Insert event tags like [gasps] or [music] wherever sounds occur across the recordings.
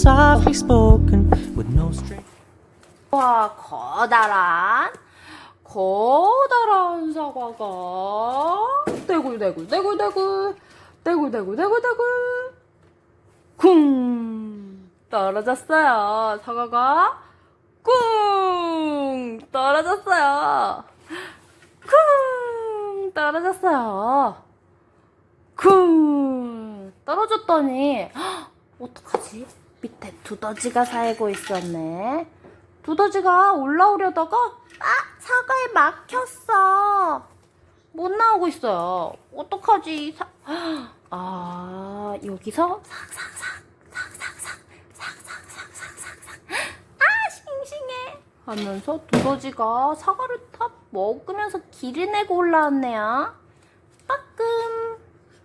softly spoken with no string. 와, 커다란, 커다란 사과가 떼굴떼굴, 떼굴떼굴, 떼굴떼굴, 떼굴떼굴, 쿵! 떨어졌어요. 사과가 쿵! 떨어졌어요. 쿵! 떨어졌어요. 쿵! 떨어졌더니, 헉, [gasps] 어떡하지? 밑에 두더지가 살고 있었네. 두더지가 올라오려다가 아 사과에 막혔어 못 나오고 있어요 어떡하지 사... 아 여기서 삭삭삭 삭삭삭 삭삭삭삭삭삭 아 싱싱해 하면서 두더지가 사과를 다 먹으면서 길을 내고 올라왔네요 따끔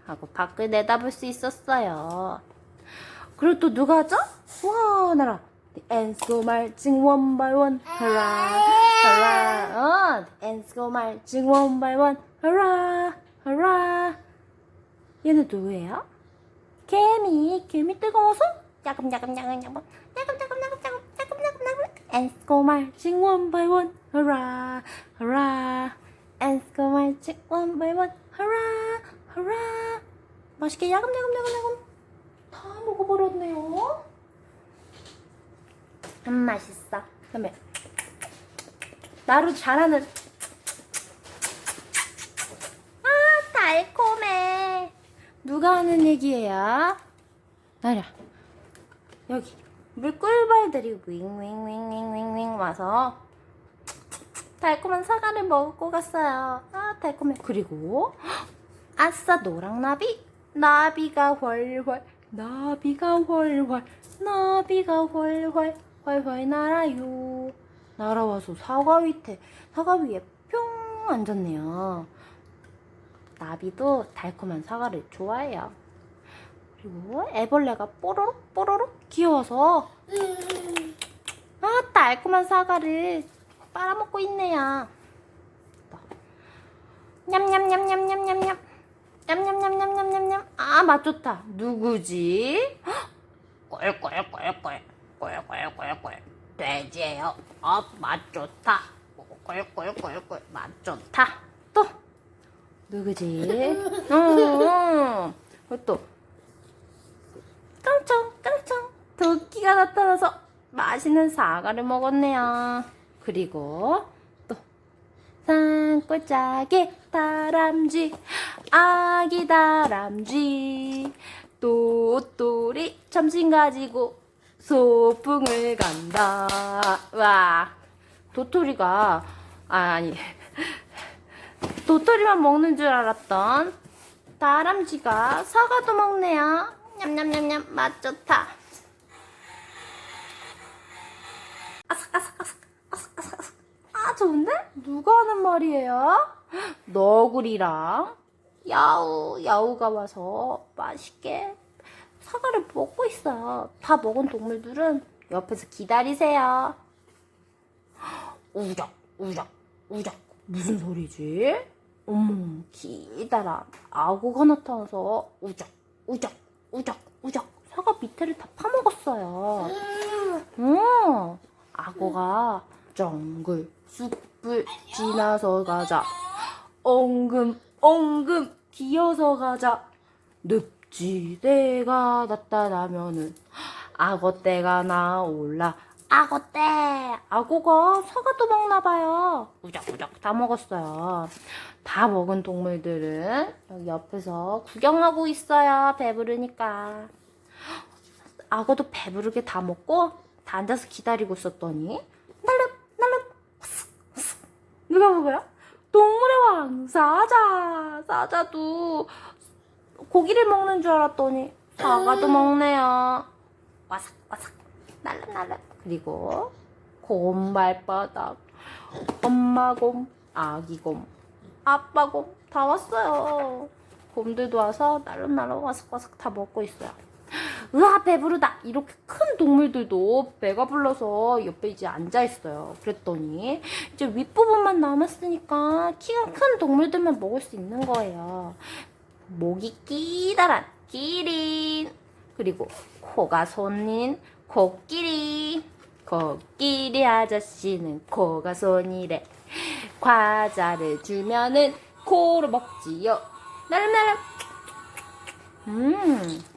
하고 밖을 내다볼 수 있었어요 그리고 또 누가 하죠? 와 나라 The ants go marching one by one hurrah hurrah 어 The ants go marching one by one hurrah hurrah 얘는 누구예요? 개미 개미 뜨거워서 야금 야금 야금 야금 야금 야금 야금 야금 야금 야금 야금 Ants go marching one by one hurrah hurrah Ants go marching one by one hurrah hurrah 맛있게 야금 야금 야금 야금 다 먹어버렸네요. 음 맛있어. 그러면 나루 잘하는. 아 달콤해. 누가 하는 얘기예요? 나라 여기 물 꿀벌들이 윙윙윙윙윙윙 와서 달콤한 사과를 먹고 갔어요. 아 달콤해. 그리고 아싸 노랑나비 나비가 훨훨 나비가 훨훨 나비가 훨훨 훨훨 날아요. 날아와서 사과 밑에 사과 위에 뿅 앉았네요. 나비도 달콤한 사과를 좋아해요. 그리고 애벌레가 뽀로록 뽀로록 귀여워서 아 달콤한 사과를 빨아먹고 있네요. 냠냠냠냠냠냠냠 아맛 좋다. 누구지? [gasps] 꿀꿀꿀꿀. 꿀꿀꿀꿀. 돼지예요. 좋다. 꿀꿀꿀꿀. 맛 좋다. 또? 누구지? [laughs] 어, 또? 깡총 깡총. 도끼가 나타나서 맛있는 사과를 먹었네요. 그리고 또 산골짜기 다람쥐 아기 다람쥐. 또또리 점심 가지고 소풍을 간다. 와 도토리가 아, 아니. 도토리만 먹는 줄 알았던 다람쥐가 사과도 먹네요. 냠냠냠냠. 맛 좋다. 아삭아삭아삭 아삭아삭아삭. 아 좋은데? 누가 하는 말이에요? [gasps] 너구리랑 야우 야우가 와서 맛있게 사과를 먹고 있어요. 다 먹은 동물들은 옆에서 기다리세요. 우작 우작 우작 무슨 소리지? 어머 기다란 악어가 나타나서 우작 우작 우작 우작 사과 밑에를 다 파먹었어요. 음, 악어가 정글 숲을 지나서 가자. 엉금 엉금 기어서 가자. 늪지대가 나타나면은 악어떼가 나올라. 악어떼! 악어가 사과도 먹나봐요. 우작우작 다 먹었어요. 다 먹은 동물들은 여기 옆에서 구경하고 있어요. 배부르니까. 악어도 배부르게 다 먹고 다 앉아서 기다리고 있었더니 날름 날름. 누가 먹어요? 동물의 왕 사자. 사자도 고기를 먹는 줄 알았더니 사과도 먹네요. 와삭 와삭. 날름 날름 그리고 곰 발바닥 엄마 곰 아기 곰 아빠 곰 다 왔어요. 곰들도 와서 날름 날름 와삭 와삭 다 먹고 있어요 으아 배부르다. 이렇게 큰 동물들도 배가 불러서 옆에 이제 앉아 있어요. 그랬더니 이제 윗부분만 남았으니까 키가 큰 동물들만 먹을 수 있는 거예요. 목이 끼다란 기린. 그리고 코가 손인 코끼리 코끼리 아저씨는 코가 손이래. 과자를 주면은 코로 먹지요. 나름나름 음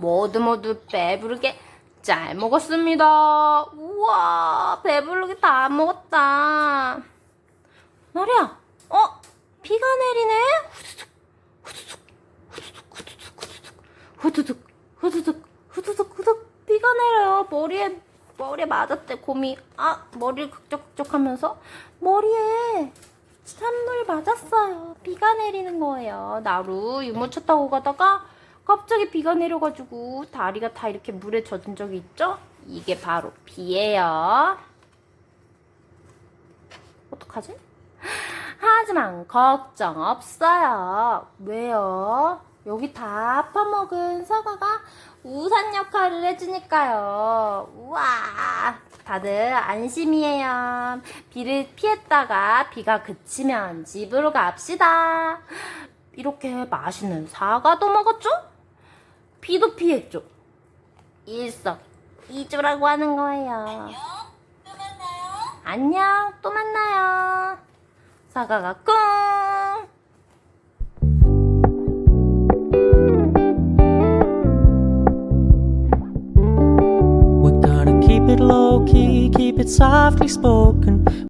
모두 모두 배부르게 잘 먹었습니다. 우와 배부르게 다 먹었다. 나리야 어? 비가 내리네? 후두둑 후두둑 후두둑 후둑. 비가 내려요. 머리에 머리에 맞았대 곰이. 아 머리를 극적극적 하면서? 머리에 찬물 맞았어요. 비가 내리는 거예요. 나루 유모차 타고 가다가 갑자기 비가 내려가지고 다리가 다 이렇게 물에 젖은 적이 있죠 이게 바로 비예요 어떡하지? 하지만 걱정 없어요. 왜요? 여기 다 파먹은 사과가 우산 역할을 해주니까요. 우와! 다들 안심이에요. 비를 피했다가 비가 그치면 집으로 갑시다. 이렇게 맛있는 사과도 먹었죠? 비도 피했죠? 일석 이조라고 하는 거예요. 안녕, 또 만나요. 사과가 꿍! We're gonna keep it low key, keep it softly spoken.